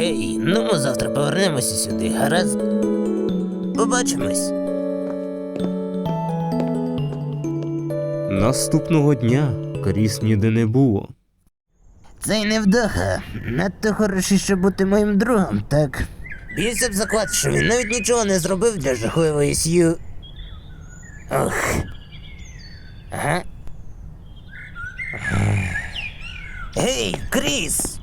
Гей, ну ми завтра повернемося сюди, гаразд? Побачимось. Наступного дня Кріс ніде не було. Цей невдаха надто хороший, щоб бути моїм другом, так? Б'юся б заклад, що він навіть нічого не зробив для жахливої сью. Ох. Ага. Гей, Кріс!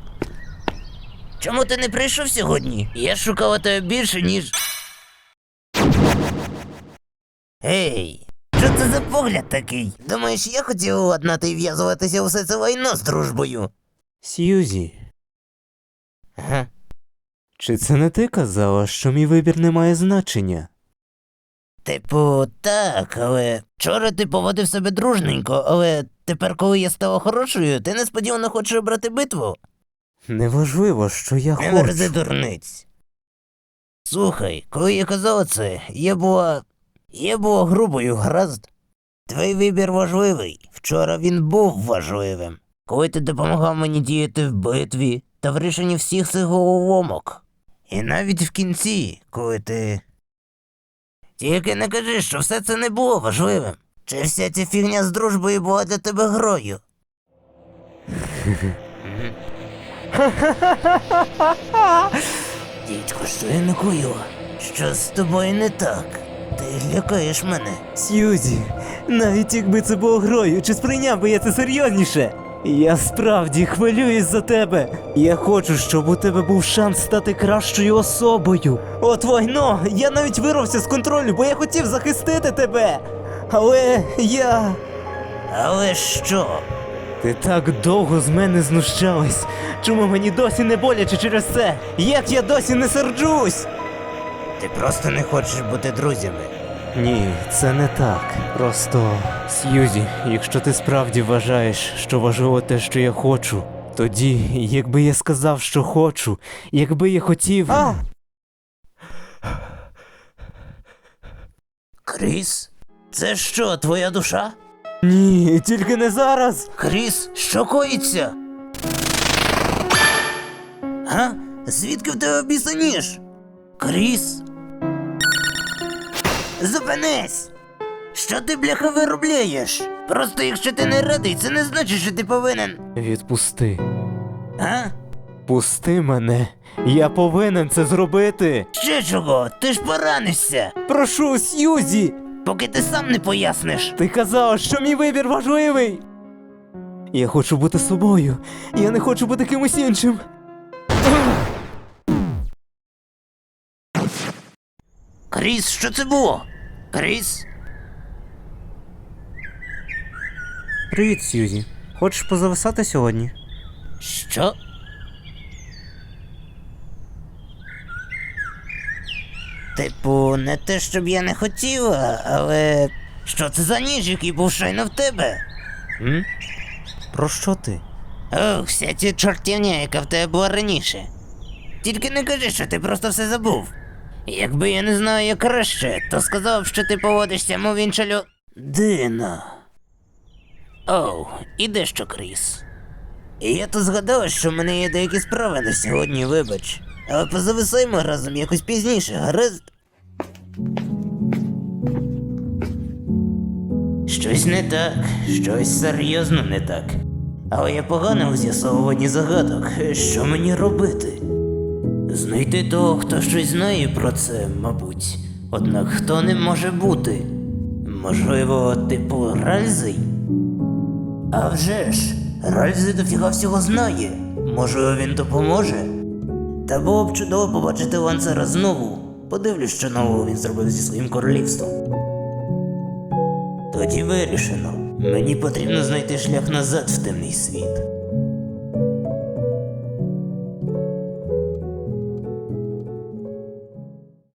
Чому ти не прийшов сьогодні? Я шукала тебе більше, ніж. Гей! Що це за погляд такий? Думаєш, я хотів уладнати і в'язуватися усе це лайно з дружбою? Сьюзі, Ага. чи це не ти казала, що мій вибір не має значення? Типу, так, але вчора ти поводив себе дружненько, але тепер, коли я стала хорошою, ти несподівано хочеш обрати битву? Неважливо, що я Не верзи хочу. дурниць. Слухай, коли я казала це, я була. я була грубою, гаразд. Твій вибір важливий. Вчора він був важливим. Коли ти допомагав мені діяти в битві та в рішенні всіх цих головоломок. І навіть в кінці, коли ти. Тільки не кажи, що все це не було важливим. Чи вся ця фігня з дружбою була для тебе грою? Дідько, що я накоїла? Що з тобою не так? Ти лякаєш мене. Сьюзі, навіть якби це було грою, чи сприйняв би я це серйозніше? Я справді хвилююсь за тебе. Я хочу, щоб у тебе був шанс стати кращою особою. От войно, я навіть вирвався з контролю, бо я хотів захистити тебе. Але я. Але що? Ти так довго з мене знущалась. Чому мені досі не боляче через це? Як я досі не серджусь? Ти просто не хочеш бути друзями. Ні, це не так. Просто Сьюзі, якщо ти справді вважаєш, що важливо те, що я хочу, тоді, якби я сказав, що хочу, якби я хотів. А! Кріс? Це що, твоя душа? Ні, тільки не зараз. Кріс, що коїться? Га? Звідки в тебе біса ніж? Кріс? Зупинись! Що ти, бляха, виробляєш? Просто якщо ти не радий, це не значить, що ти повинен. Відпусти. А? Пусти мене. Я повинен це зробити. Ще чого? Ти ж поранишся, Прошу, Сьюзі! Поки ти сам не поясниш. Ти казав, що мій вибір важливий. Я хочу бути собою. Я не хочу бути кимось іншим. Кріс, що це було? Кріс? Привіт, Сьюзі. Хочеш позависати сьогодні? Що? Типу, не те, щоб я не хотіла, але. Що це за ніж, який був щойно в тебе? М? Про що ти? Ох, вся ця чортівня, яка в тебе була раніше. Тільки не кажи, що ти просто все забув. Якби я не знав, як краще, то сказав, що ти поводишся, мов інша лю... Дина. Оу, і дещо, Кріс. Я то згадала, що в мене є деякі справи на сьогодні, вибач. Але позависаймо разом якось пізніше, гаразд? Щось не так, щось серйозно не так. Але я погано у з'ясовуванні загадок. Що мені робити? Знайти того, хто щось знає про це, мабуть. Однак хто не може бути? Можливо, типу Ральзий? А вже ж, Ральзий дофіга всього знає. Можливо, він допоможе. Та було б чудово побачити ланцера знову. Подивлюсь, що нового він зробив зі своїм королівством. Тоді вирішено. Мені потрібно знайти шлях назад в темний світ.